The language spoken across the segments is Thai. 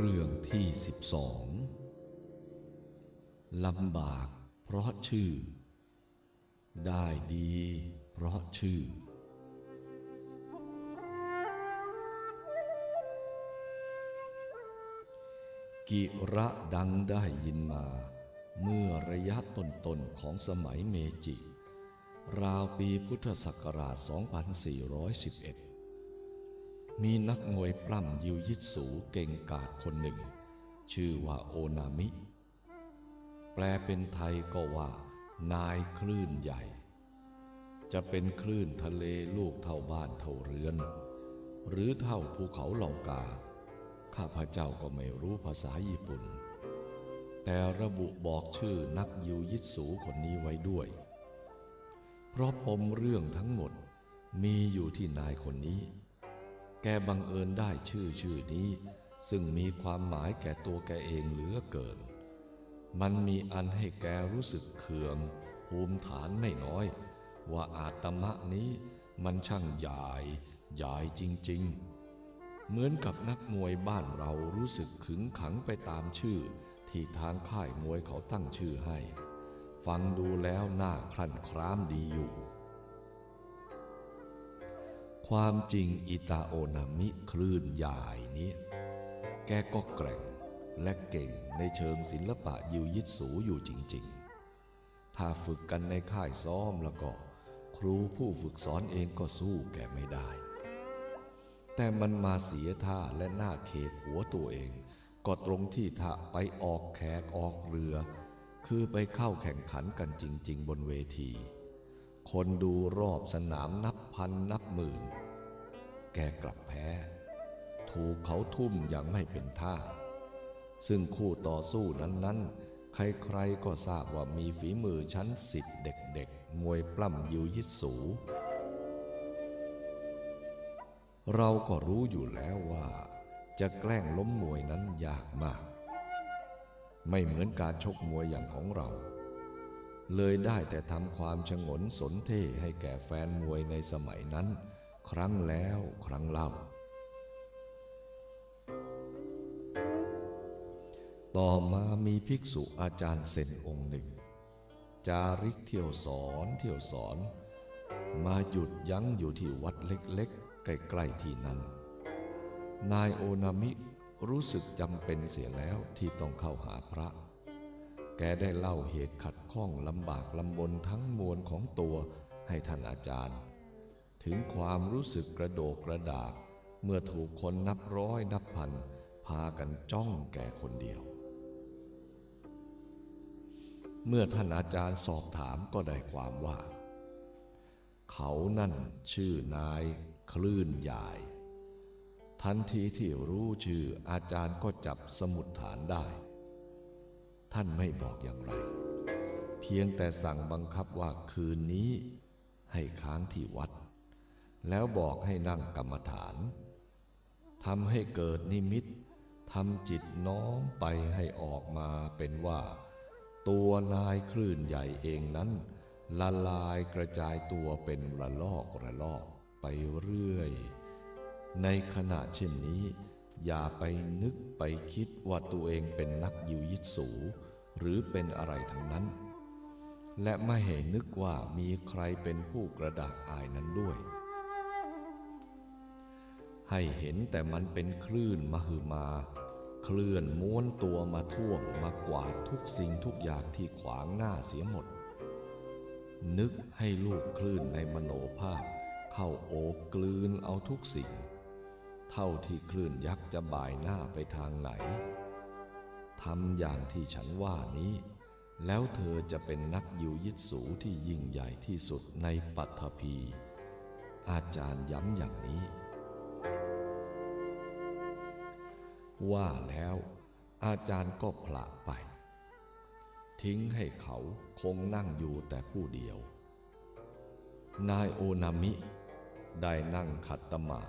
เรื่องที่สิบสองลำบากเพราะชื่อ ได้ดีเพราะชื่อ กิระดังได้ยินมา เมื่อระยะต้นๆของสมัยเมจิ ราวปีพุทธศักราช 2411 มีนักมวยปล้ำยิวยิตสูเก่งกาจคนหนึ่ง ชื่อว่าโอนามิ แปลเป็นไทยก็ว่า นายคลื่นใหญ่ จะเป็นคลื่นทะเลลูกเท่าบ้านเท่าเรือน หรือเท่าภูเขาเหล่ากา ข้าพเจ้าก็ไม่รู้ภาษาญี่ปุ่น แต่ระบุบอกชื่อนักยิวยิตสูคนนี้ไว้ด้วย เพราะปมเรื่องทั้งหมดมีอยู่ที่นายคนนี้ แกบังเอิญได้ชื่อชื่อนี้ ซึ่งมีความหมายแก่ตัวแกเองเหลือเกิน มันมีอันให้แกรู้สึกเคืองภูมิฐานไม่น้อย ว่าอาตมะนี้มันช่างใหญ่ใหญ่จริง ๆ เหมือนกับนักมวยบ้านเรารู้สึกขึงขังไปตามชื่อ ที่ทางค่ายมวยเขาตั้งชื่อให้ ฟังดูแล้วน่าครั่นคร้ามดีอยู่ ความจริงอิตาโอนามิคลื่นใหญ่นี้ แกก็แกร่งและเก่งในเชิงศิลปะยิวยิตสูอยู่จริง ๆ ถ้าฝึกกันในค่ายซ้อมแล้วก็ ครูผู้ฝึกสอนเองก็สู้แกไม่ได้ แต่มันมาเสียท่าและหน้าเคกหัวตัวเอง ก็ตรงที่ถ้าไปออกแขกออกเรือ คือไปเข้าแข่งขันกันจริง ๆ บนเวที คนดูรอบสนามนับ พันนับหมื่น แกกลับแพ้ ถูกเขาทุ่มอย่างไม่เป็นท่า ซึ่งคู่ต่อสู้นั้นๆ ใครๆก็ทราบว่ามีฝีมือชั้นสิทธ์เด็กๆ มวยปล้ำยิวยิสู เราก็รู้อยู่แล้วว่า จะแกล้งล้มมวยนั้นยากมาก ไม่เหมือนการชกมวยอย่างของเรา เลยได้แต่ทำความชงนสนเท่ให้แก่แฟนมวยในสมัยนั้น ครั้งแล้วครั้งเล่า ต่อมามีภิกษุอาจารย์เซนองค์หนึ่ง จาริกเที่ยวสอนเที่ยวสอน มาหยุดยั้งอยู่ที่วัดเล็กๆ ใกล้ๆที่นั้น นายโอนามิรู้สึกจำเป็นเสียแล้วที่ต้องเข้าหาพระ แกได้เล่าเหตุขัดข้องลำบากลำบนทั้งมวลของตัวให้ท่านอาจารย์ ถึงความรู้สึกกระโดกกระดาก เมื่อถูกคนนับร้อยนับพัน พากันจ้องแก่คนเดียว เมื่อท่านอาจารย์สอบถามก็ได้ความว่า เขานั่นชื่อนายคลื่นใหญ่ทันทีที่รู้ชื่ออาจารย์ก็จับสมุดฐานได้ ท่านไม่บอกอย่างไร เพียงแต่สั่งบังคับว่าคืนนี้ให้ค้างที่วัด แล้วบอกให้นั่งกรรมฐานทำให้เกิดนิมิตทำจิตน้อมไปให้ออกมาเป็นว่า ตัวนายคลื่นใหญ่เองนั้น ละลายกระจายตัวเป็นระลอกระลอกไปเรื่อย ในขณะเช่นนี้ อย่าไปนึกไปคิดว่าตัวเองเป็นนักยิวยิสู หรือเป็นอะไรทั้งนั้น และไม่เห็นนึกว่ามีใครเป็นผู้กระดากอายนั้นด้วย ให้เห็นแต่มันเป็นคลื่นมหึมา เคลื่อนม้วนตัวมาท่วงมากวาดทุกสิ่งทุกอย่างที่ขวางหน้าเสียหมด นึกให้ลูกคลื่นในมโนภาพ เข้าโอบกลืนเอาทุกสิ่ง เท่าที่คลื่นยักษ์จะบ่ายหน้าไปทางไหนทำอย่างที่ฉันว่านี้ แล้วเธอจะเป็นนักยิวยิสูที่ยิ่งใหญ่ที่สุดในปัทภี อาจารย์ย้ำอย่างนี้ ว่าแล้วอาจารย์ก็ผละไป ทิ้งให้เขาคงนั่งอยู่แต่ผู้เดียว นายโอนามิ ได้นั่งขัดตมาด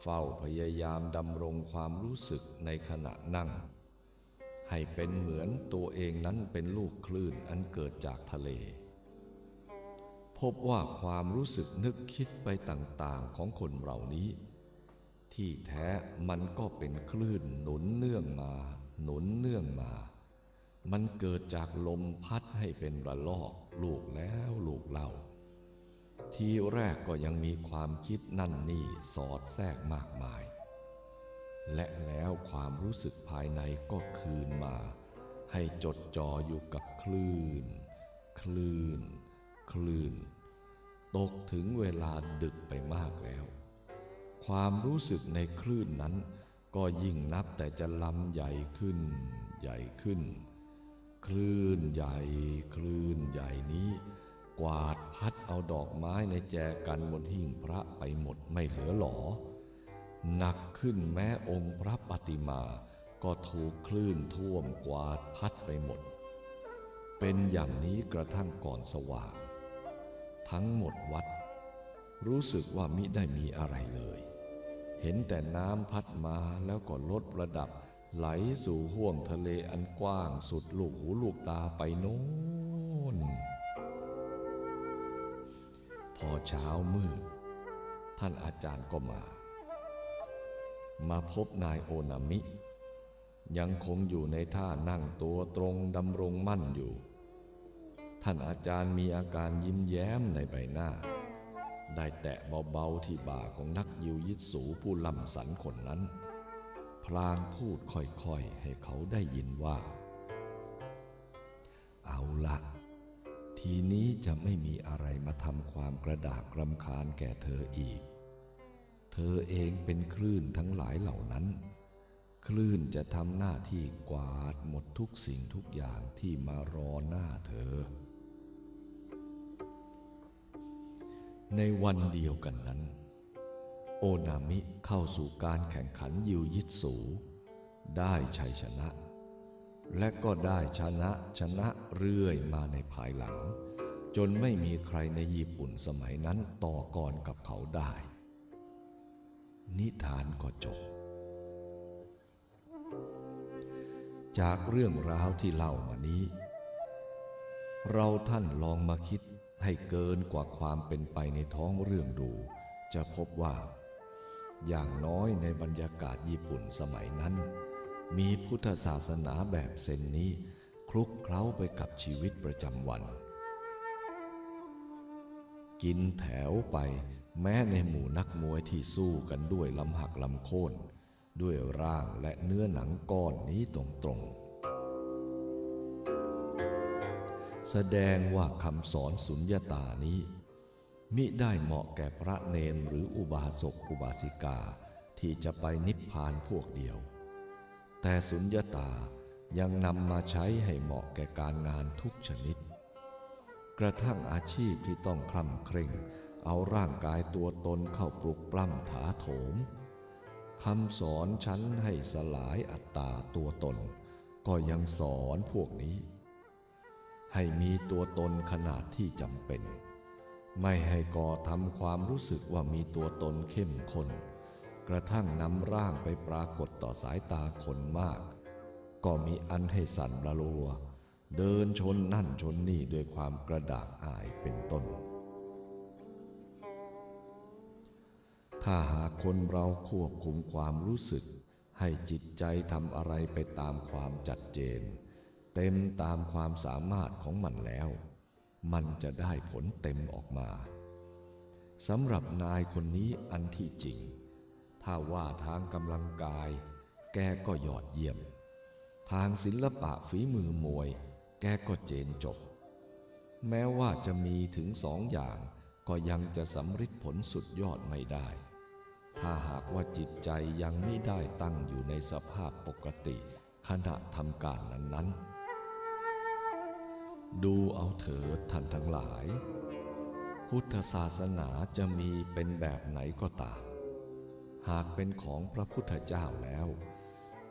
เฝ้าพยายามดำรงความรู้สึกในขณะนั่ง ให้เป็นเหมือนตัวเองนั้นเป็นลูกคลื่นอันเกิดจากทะเล พบว่าความรู้สึกนึกคิดไปต่างๆของคนเหล่านี้ ที่แท้มันก็เป็นคลื่นหนุนเนื่องมา หนุนเนื่องมา มันเกิดจากลมพัดให้เป็นระลอกลูกแล้วลูกเล่า ทีแรกก็ยังมีความคิดนั่นนี่สอดแทรกมากมาย และแล้วความรู้สึกภายในก็คืนมา ให้จดจ่ออยู่กับคลื่น คลื่น คลื่น ตกถึงเวลาดึกไปมากแล้ว ความรู้สึกในคลื่นนั้น ก็ยิ่งนับแต่จะลำใหญ่ขึ้น ใหญ่ขึ้น คลื่นใหญ่ คลื่นใหญ่นี้ กวาดพัดเอาดอกไม้ในแจกันบนหิ้งพระไปหมดไม่เหลือหลอ หนักขึ้นแม้องค์พระปฏิมา ก็ถูกคลื่นท่วมกวาดพัดไปหมด เป็นอย่างนี้กระทั่งก่อนสว่าง ทั้งหมดวัด รู้สึกว่ามิได้มีอะไรเลย เห็นแต่น้ำพัดมาแล้วก็ลดระดับไหลสู่ห้วงทะเลอันกว้างสุดลูกหูลูกตาไปโน้น พอเช้ามืดท่านอาจารย์ก็มา มาพบนายโอนามิ ยังคงอยู่ในท่านั่งตัวตรงดำรงมั่นอยู่ ท่านอาจารย์มีอาการยิ้มแย้มในใบหน้า ได้แตะเบาๆที่บ่าของนักยิวยิสูผู้ล่ำสันคนนั้น พลางพูดค่อยๆให้เขาได้ยินว่า เอาละ ทีนี้จะไม่มีอะไรมาทำความกระดากรำคาญแก่เธออีก เธอเองเป็นคลื่นทั้งหลายเหล่านั้น คลื่นจะทำหน้าที่กวาดหมดทุกสิ่งทุกอย่างที่มารอหน้าเธอ ในวันเดียวกันนั้น โอนามิเข้าสู่การแข่งขันยิวยิตสู ได้ชัยชนะ และก็ได้ชนะชนะเรื่อยมาในภายหลัง จนไม่มีใครในญี่ปุ่นสมัยนั้นต่อกรกับเขาได้ นิทานก็จบ จากเรื่องราวที่เล่ามานี้ เราท่านลองมาคิดให้เกินกว่าความเป็นไปในท้องเรื่องดู จะพบว่า อย่างน้อยในบรรยากาศญี่ปุ่นสมัยนั้น มีพุทธศาสนาแบบเซนนี้ คลุกเคล้าไปกับชีวิตประจำวัน กินแถวไปแม้ในหมู่นักมวยที่สู้กันด้วยลำหักลำโค่นด้วยร่างและเนื้อหนังก้อนนี้ตรงๆ แสดงว่าคำสอนสุญญาตานี้ มิได้เหมาะแก่พระเนนหรืออุบาสกอุบาสิกาที่จะไปนิพพานพวกเดียว แต่สุญญตายังนำมาใช้ให้เหมาะแก่การงานทุกชนิด กระทั่งอาชีพที่ต้องคล่ำเคร่ง เอาร่างกายตัวตนเข้าปลุกปล้ำถาโถมคำสอนฉันให้สลายอัตตาตัวตน ก็ยังสอนพวกนี้ ให้มีตัวตนขนาดที่จำเป็น ไม่ให้ก่อทำความรู้สึกว่ามีตัวตนเข้มข้น กระทั่งนำร่างไปปรากฏต่อสายตาคนมาก ก็มีอันให้สั่นระลัว เดินชนนั่นชนนี่ด้วยความกระดากอายเป็นต้น ถ้าหากคนเราควบคุมความรู้สึก ให้จิตใจทำอะไรไปตามความจัดเจน เต็มตามความสามารถของมันแล้ว มันจะได้ผลเต็มออกมาสำหรับนายคนนี้อันที่จริง ถ้าว่าทางกำลังกาย แกก็ยอดเยี่ยม ทางศิลปะฝีมือมวย แกก็เจนจบ แม้ว่าจะมีถึงสองอย่างก็ยังจะสำฤทธิ์ผลสุดยอดไม่ได้ ถ้าหากว่าจิตใจยังไม่ได้ตั้งอยู่ในสภาพปกติขณะทำการนั้น ๆ ดูเอาเถิดท่านทั้งหลาย พุทธศาสนาจะมีเป็นแบบไหนก็ตาม หากเป็นของพระพุทธเจ้าแล้ว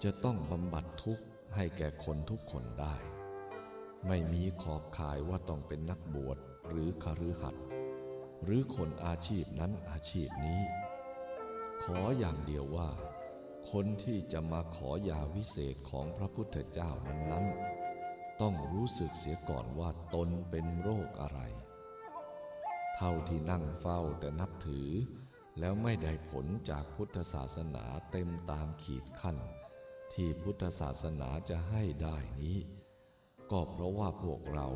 จะต้องบำบัดทุกข์ให้แก่คนทุกคนได้ ไม่มีขอบข่ายว่าต้องเป็นนักบวชหรือคฤหัสถ์หรือคนอาชีพนั้นอาชีพนี้ ขออย่างเดียวว่า คนที่จะมาขอยาวิเศษของพระพุทธเจ้านั้นๆ ต้องรู้สึกเสียก่อนว่าตนเป็นโรคอะไร เท่าที่นั่งเฝ้าแต่นับถือ แล้วไม่ได้ผลจากพุทธศาสนาเต็มตามขีดขั้น ที่พุทธศาสนาจะให้ได้นี้ ก็เพราะว่าพวกเรา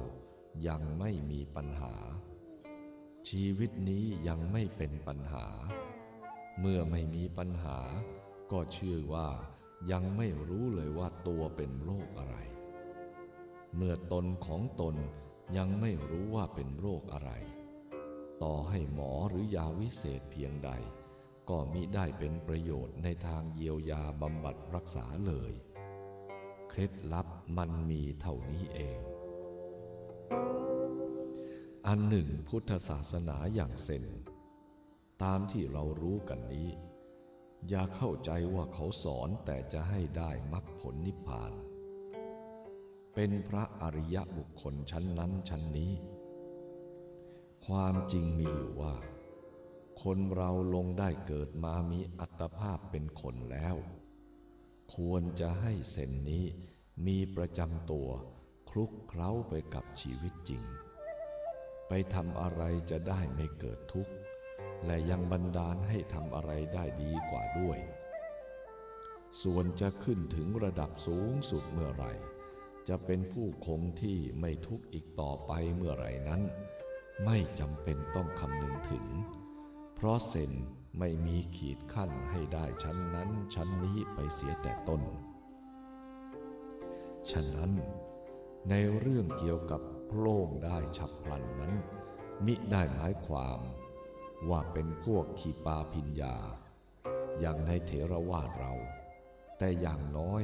ยังไม่มีปัญหา ชีวิตนี้ยังไม่เป็นปัญหา เมื่อไม่มีปัญหา ก็เชื่อว่ายังไม่รู้เลยว่าตัวเป็นโรคอะไร เมื่อตนของตนยังไม่รู้ว่าเป็นโรคอะไร ต่อให้หมอหรือยาวิเศษเพียงใด ก็มิได้เป็นประโยชน์ในทางเยียวยาบำบัดรักษาเลย เคล็ดลับมันมีเท่านี้เอง อันหนึ่งพุทธศาสนาอย่างเซนตามที่เรารู้กันนี้ อย่าเข้าใจว่าเขาสอนแต่จะให้ได้มรรคผลนิพพาน เป็นพระอริยบุคคลชั้นนั้นชั้นนี้ ความจริงมีอยู่ว่า คนเราลงได้เกิดมามีอัตภาพเป็นคนแล้ว ควรจะให้เส้นนี้มีประจำตัวคลุกเคล้าไปกับชีวิตจริง ไปทำอะไรจะได้ไม่เกิดทุกข์ และยังบันดาลให้ทำอะไรได้ดีกว่าด้วย ส่วนจะขึ้นถึงระดับสูงสุดเมื่อไหร่ จะเป็นผู้คงที่ไม่ทุกข์อีกต่อไปเมื่อไหร่นั้น ไม่จำเป็นต้องคำนึงถึง เพราะเซนไม่มีขีดขั้นให้ได้ชั้นนั้นชั้นนี้ไปเสียแต่ต้น ฉะนั้น ในเรื่องเกี่ยวกับโพล่งได้ฉับพลันนั้น มิได้หมายความว่าเป็นพวกขีปาพิญญา อย่างในเถรวาทเรา แต่อย่างน้อย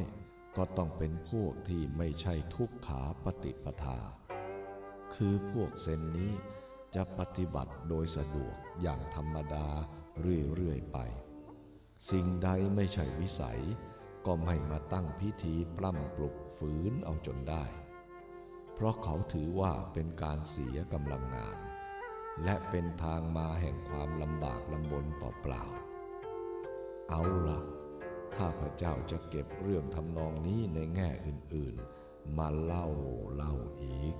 ก็ต้องเป็นพวกที่ไม่ใช่ทุกขาปฏิปทา คือพวกเซนนี้ จะปฏิบัติโดยสะดวกอย่างธรรมดาเรื่อยๆไป สิ่งใดไม่ใช่วิสัย ก็ไม่มาตั้งพิธีปล้ำปลุกฝืนเอาจนได้ เพราะเขาถือว่าเป็นการเสียกำลังงาน และเป็นทางมาแห่งความลำบากลำบนเปล่าๆเอาล่ะข้าพเจ้าจะเก็บเรื่องทำนองนี้ในแง่อื่นๆ มาเล่าเล่าอีก